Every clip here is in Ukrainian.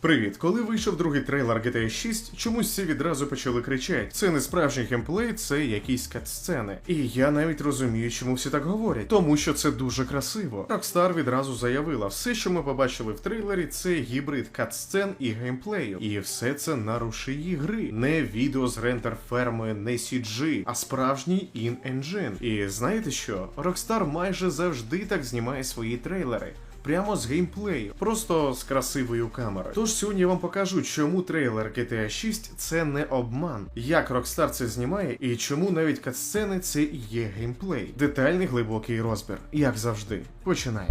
Привіт, коли вийшов другий трейлер GTA 6, чомусь всі відразу почали кричати. Це не справжній геймплей, це якісь катсцени. І я навіть розумію, чому всі так говорять, тому що це дуже красиво. Rockstar відразу заявила, все, що ми побачили в трейлері, це гібрид катсцен і геймплею. І все це на рушії гри, не відео з рендер ферми, не CG, а справжній in-engine. І знаєте що? Rockstar майже завжди так знімає свої трейлери прямо з геймплею, просто з красивою камерою. Тож сьогодні я вам покажу, чому трейлер GTA 6 це не обман, як Rockstar це знімає і чому навіть катсцени це і є геймплей. Детальний глибокий розбір, як завжди. Починай.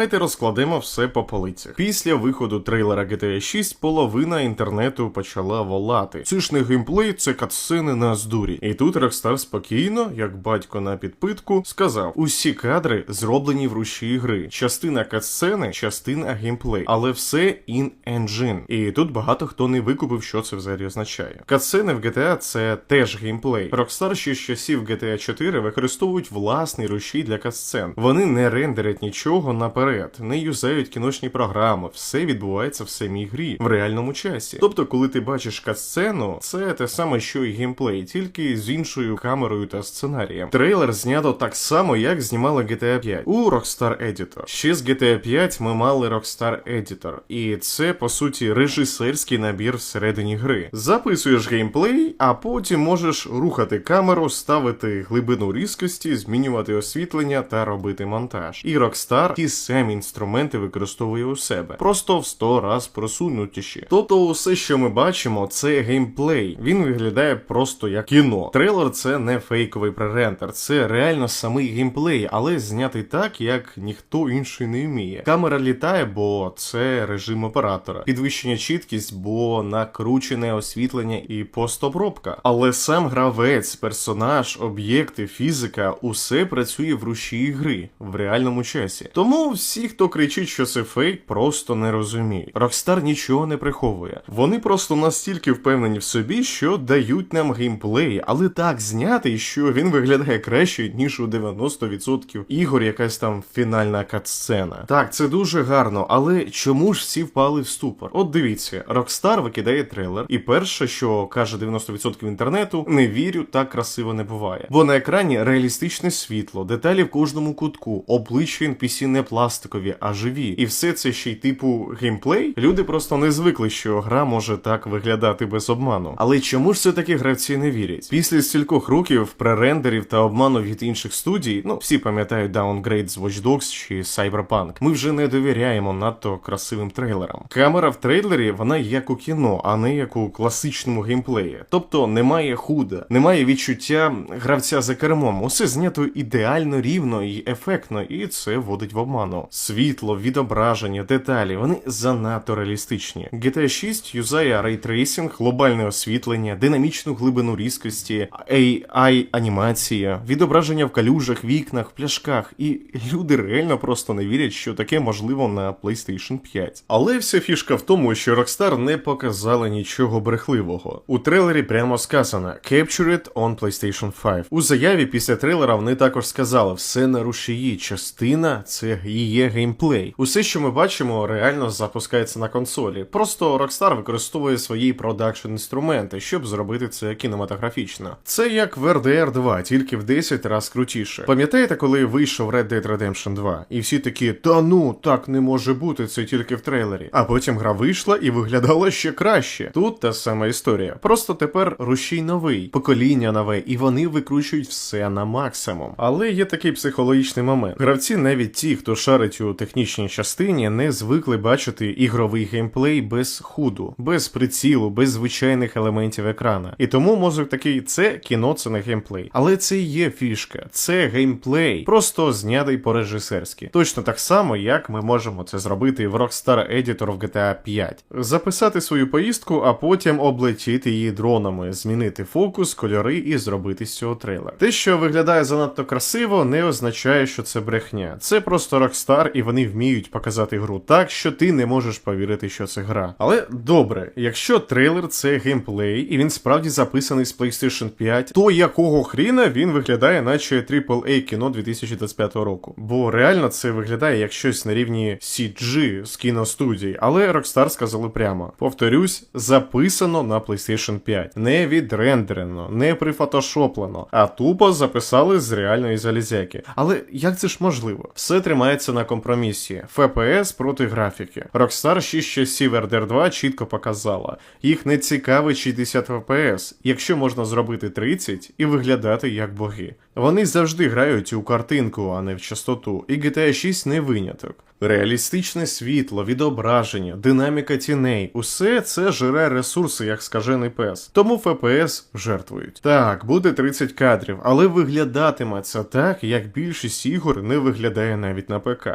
Давайте розкладемо все по полицях. Після виходу трейлера GTA 6 половина інтернету почала волати. Це ж не геймплей, це катсцени на здурі. І тут Rockstar спокійно, як батько на підпитку, сказав: усі кадри зроблені в руші гри. Частина катсцени, частина геймплей, але все in-engine. І тут багато хто не викупив, що це взагалі означає. Катсцени в GTA це теж геймплей. Rockstar ще з часів GTA 4 використовують власний рушій для катсцен. Вони не рендерять нічого наперед, не юзають кіношні програми, все відбувається в самій грі в реальному часі. Тобто, коли ти бачиш катсцену, це те саме, що і геймплей, тільки з іншою камерою та сценарієм. Трейлер знято так само, як знімали GTA 5 у Rockstar Editor. Ще з GTA 5 ми мали Rockstar Editor, і це по суті режисерський набір всередині гри. Записуєш геймплей, а потім можеш рухати камеру, ставити глибину різкості, змінювати освітлення та робити монтаж. І Rockstar ті самі інструменти використовує у себе, просто в 100 раз просунутіші. Тобто, усе, що ми бачимо, це геймплей. Він виглядає просто як кіно. Трейлер це не фейковий пререндер, це реально самий геймплей, але знятий так, як ніхто інший не вміє. Камера літає, бо це режим оператора, підвищення чіткість, бо накручене освітлення і постобробка. Але сам гравець, персонаж, об'єкти, фізика, усе працює в руші гри в реальному часі. Тому всі, хто кричить, що це фейк, просто не розуміють. Rockstar нічого не приховує. Вони просто настільки впевнені в собі, що дають нам геймплей, але так знятий, що він виглядає краще, ніж у 90% ігор, якась там фінальна катсцена. Так, це дуже гарно, але чому ж всі впали в ступор? От дивіться, Rockstar викидає трейлер, і перше, що каже 90% інтернету, не вірю, так красиво не буває. Бо на екрані реалістичне світло, деталі в кожному кутку, обличчя NPC не пластикові, а живі. І все це ще й типу геймплей. Люди просто не звикли, що гра може так виглядати без обману. Але чому ж все таки гравці не вірять? Після стількох років пререндерів та обману від інших студій, ну всі пам'ятають Downgrade з Watch Dogs чи Cyberpunk, ми вже не довіряємо надто красивим трейлерам. Камера в трейлері вона як у кіно, а не як у класичному геймплеї. Тобто немає худа, немає відчуття гравця за кермом. Усе знято ідеально рівно і ефектно, і це вводить в обману. Світло, відображення, деталі вони занадто реалістичні. GTA 6 юзає рейтрейсинг, глобальне освітлення, динамічну глибину різкості, AI анімація, відображення в калюжах, вікнах, пляшках, і люди реально просто не вірять, що таке можливо на PlayStation 5. Але вся фішка в тому, що Rockstar не показали нічого брехливого. У трейлері прямо сказано Capture it on PlayStation 5. У заяві після трейлера вони також сказали, все на рушії, частина це і є геймплей. Усе, що ми бачимо, реально запускається на консолі. Просто Rockstar використовує свої продакшн інструменти, щоб зробити це кінематографічно. Це як в RDR 2, тільки в 10 раз крутіше. Пам'ятаєте, коли вийшов Red Dead Redemption 2? І всі такі, та ну, так не може бути, це тільки в трейлері. А потім гра вийшла і виглядала ще краще. Тут та сама історія. Просто тепер рушій новий, покоління нове, і вони викручують все на максимум. Але є такий психологічний момент. Гравці, навіть ті, хто шарить у технічній частині, не звикли бачити ігровий геймплей без худу, без прицілу, без звичайних елементів екрана. І тому мозок такий, це кіно, це не геймплей. Але це і є фішка, це геймплей, просто знятий по-режисерськи. Точно так само, як ми можемо це зробити в Rockstar Editor в GTA 5. Записати свою поїздку, а потім облетіти її дронами, змінити фокус, кольори і зробити з цього трейлер. Те, що виглядає занадто красиво, не означає, що це брехня. Це просто Rockstar Rockstar, і вони вміють показати гру так, що ти не можеш повірити, що це гра. Але добре, якщо трейлер це геймплей, і він справді записаний з PlayStation 5, то якого хріна він виглядає, наче AAA кіно 2025 року? Бо реально це виглядає як щось на рівні CG з кіностудії, але Rockstar сказали прямо: повторюсь, записано на PlayStation 5, не відрендерено, не прифотошоплено, а тупо записали з реальної залізяки. Але як це ж можливо? Все тримається на компромісі. FPS проти графіки. Rockstar ще сівер часів RDR 2 чітко показала. Їх не цікавить 60 FPS, якщо можна зробити 30 і виглядати як боги. Вони завжди грають у картинку, а не в частоту, і GTA 6 не виняток. Реалістичне світло, відображення, динаміка тіней усе це жире ресурси, як скажений пес. Тому FPS жертвують. Так, буде 30 кадрів, але виглядатиме це так, як більшість ігор не виглядає навіть на ПК.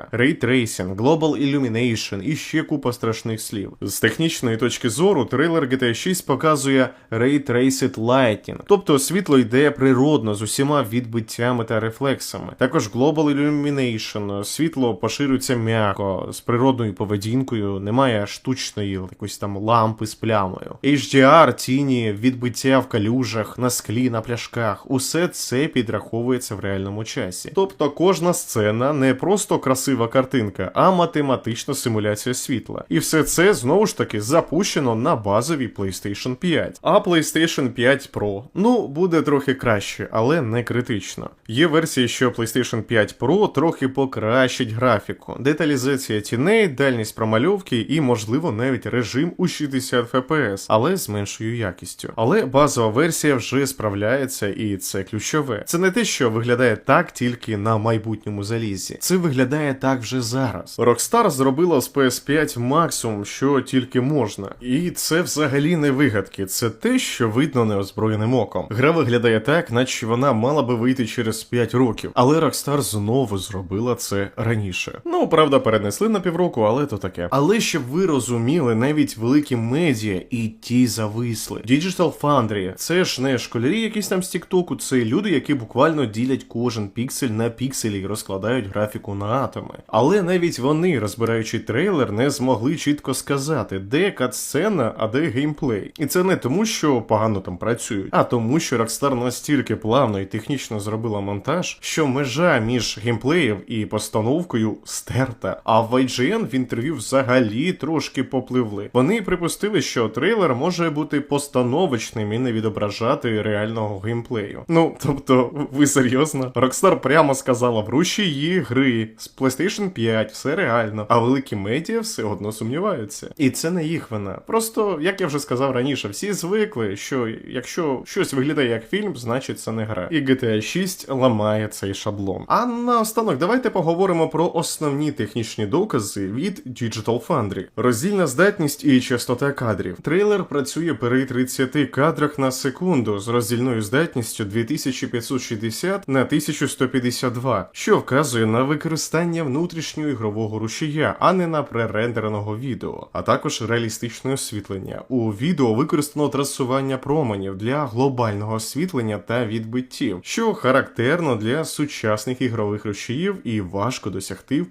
Tracing, Global Illumination і ще купа страшних слів. З технічної точки зору, трейлер GTA 6 показує Ray Traced Lighting, тобто світло йде природно з усіма відбиттями та рефлексами. Також Global Illumination, світло поширюється м'яко, з природною поведінкою, немає штучної якоїсь там лампи з плямою. HDR, тіні, відбиття в калюжах, на склі, на пляшках, усе це підраховується в реальному часі. Тобто кожна сцена не просто красива картинка, а математична симуляція світла. І все це знову ж таки запущено на базовій PlayStation 5. А PlayStation 5 Pro, ну, буде трохи краще, але не критично. Є версія, що PlayStation 5 Pro трохи покращить графіку, деталізація тіней, дальність промальовки і, можливо, навіть режим у 60 FPS, але з меншою якістю. Але базова версія вже справляється, і це ключове. Це не те, що виглядає так тільки на майбутньому залізі. Це виглядає так вже зараз. Rockstar зробила з PS5 максимум, що тільки можна. І це взагалі не вигадки, це те, що видно неозброєним оком. Гра виглядає так, наче вона мала би вийти через 5 років, але Rockstar знову зробила це раніше. Ну, правда, перенесли на півроку, але то таке. Але щоб ви розуміли, навіть великі медіа і ті зависли. Digital Foundry – це ж не школярі якісь там з Тіктоку, це люди, які буквально ділять кожен піксель на пікселі і розкладають графіку на атоми. Але навіть вони, розбираючи трейлер, не змогли чітко сказати, де катсцена, а де геймплей. І це не тому, що погано там працюють, а тому, що Rockstar настільки плавно і технічно зробила монтаж, що межа між геймплеєм і постановкою стерта. А в IGN в інтерв'ю взагалі трошки попливли. Вони припустили, що трейлер може бути постановочним і не відображати реального геймплею. Ну тобто, ви серйозно? Rockstar прямо сказала в руші її гри з PlayStation 5, все реально, а великі медіа все одно сумніваються. І це не їх вина. Просто, як я вже сказав раніше, всі звикли, що якщо щось виглядає як фільм, значить це не гра. І GTA 6 ламає цей шаблон. А наостанок, давайте поговоримо про основні технічні докази від Digital Foundry. Роздільна здатність і частота кадрів. Трейлер працює при 30 кадрах на секунду з роздільною здатністю 2560 на 1152, що вказує на використання внутрішнього ігрового рушія, а не на пререндереного відео, а також реалістичне освітлення. У відео використано трасування променів для глобального освітлення та відбиттів, що характерно для сучасних ігрових рушіїв і важко досягти в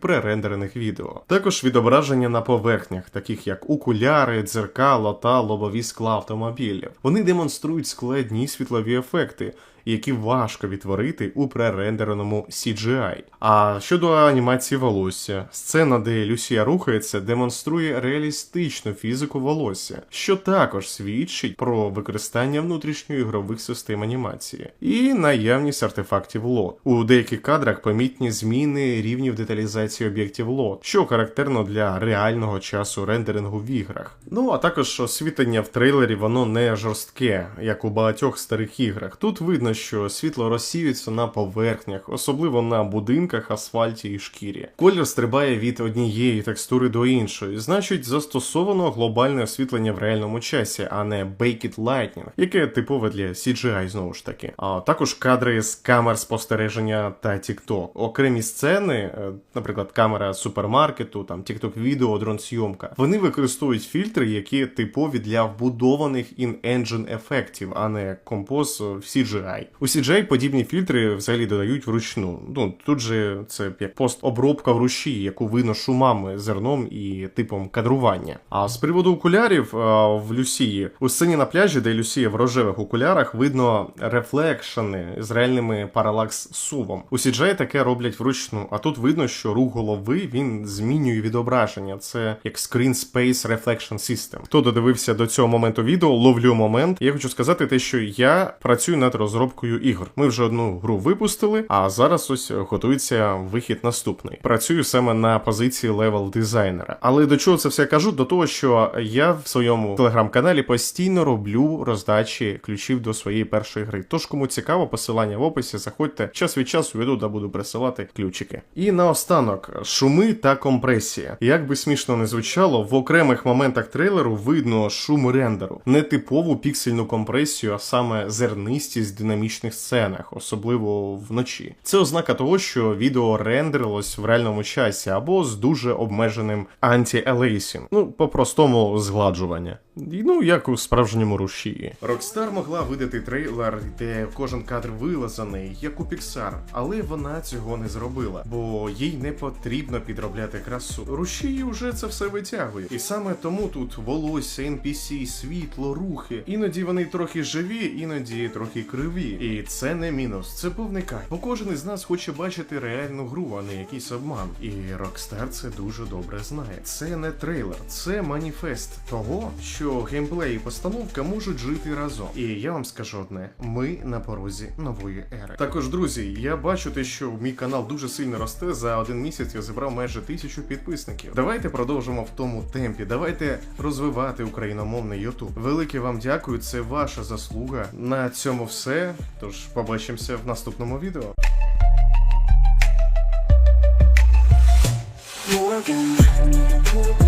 пререндерених відео. Також відображення на поверхнях, таких як окуляри, дзеркало та лобові скла автомобілів. Вони демонструють складні світлові ефекти. Які важко відтворити у пререндереному CGI. А щодо анімації волосся, сцена, де Люсія рухається, демонструє реалістичну фізику волосся, що також свідчить про використання внутрішньоігрових систем анімації і наявність артефактів лот. У деяких кадрах помітні зміни рівнів деталізації об'єктів лот, що характерно для реального часу рендерингу в іграх. Ну а також освітлення в трейлері воно не жорстке, як у багатьох старих іграх. Тут видно, що світло розсіюється на поверхнях, особливо на будинках, асфальті і шкірі. Колір стрибає від однієї текстури до іншої, значить, застосовано глобальне освітлення в реальному часі, а не Baked Lightning, яке типове для CGI знову ж таки. А також кадри з камер спостереження та TikTok. Окремі сцени, е, наприклад, камера супермаркету, там TikTok відео, дрон зйомка. Вони використовують фільтри, які типові для вбудованих in-engine ефектів, а не композ в CGI. CGI. У CGI подібні фільтри взагалі додають вручну. Ну тут же це як постобробка в руші, яку видно шумами, зерном і типом кадрування. А з приводу окулярів в Люсії у сцені на пляжі, де Люсія в рожевих окулярах, видно рефлекшени з реальними паралакс сувом. У CGI таке роблять вручну, а тут видно, що рух голови він змінює відображення. Це як Screen Space Reflection System. Хто додивився до цього моменту відео, ловлю момент. Я хочу сказати те, що я працюю над розробкою ігор. Ми вже одну гру випустили, а зараз ось готується вихід наступний. Працюю саме на позиції левел дизайнера. Але до чого це все кажу? До того, що я в своєму телеграм-каналі постійно роблю роздачі ключів до своєї першої гри. Тож, кому цікаво, посилання в описі, заходьте час від часу веду та буду присилати ключики. І наостанок шуми та компресія. Як би смішно не звучало, в окремих моментах трейлеру видно шум рендеру, не типову піксельну компресію, а саме зернистість в динамічних сценах, особливо вночі. Це ознака того, що відео рендерилось в реальному часі або з дуже обмеженим анті-елейсінг. Ну, по-простому згладжування. Ну, як у справжньому рушії. Rockstar могла видати трейлер, де кожен кадр вилазаний, як у Pixar, але вона цього не зробила, бо їй не потрібно підробляти красу. Рушії вже це все витягує. І саме тому тут волосся, NPC, світло, рухи. Іноді вони трохи живі, іноді трохи криві. І це не мінус, це повний кайф. Бо кожен із нас хоче бачити реальну гру, а не якийсь обман. І Rockstar це дуже добре знає. Це не трейлер, це маніфест того, що геймплей і постановка можуть жити разом. І я вам скажу одне: ми на порозі нової ери. Також, друзі, я бачу те, що мій канал дуже сильно росте. За один місяць я зібрав майже тисячу підписників. Давайте продовжимо в тому темпі. Давайте розвивати україномовний Ютуб. Велике вам дякую, це ваша заслуга. На цьому все. Тож побачимося в наступному відео. Morgan.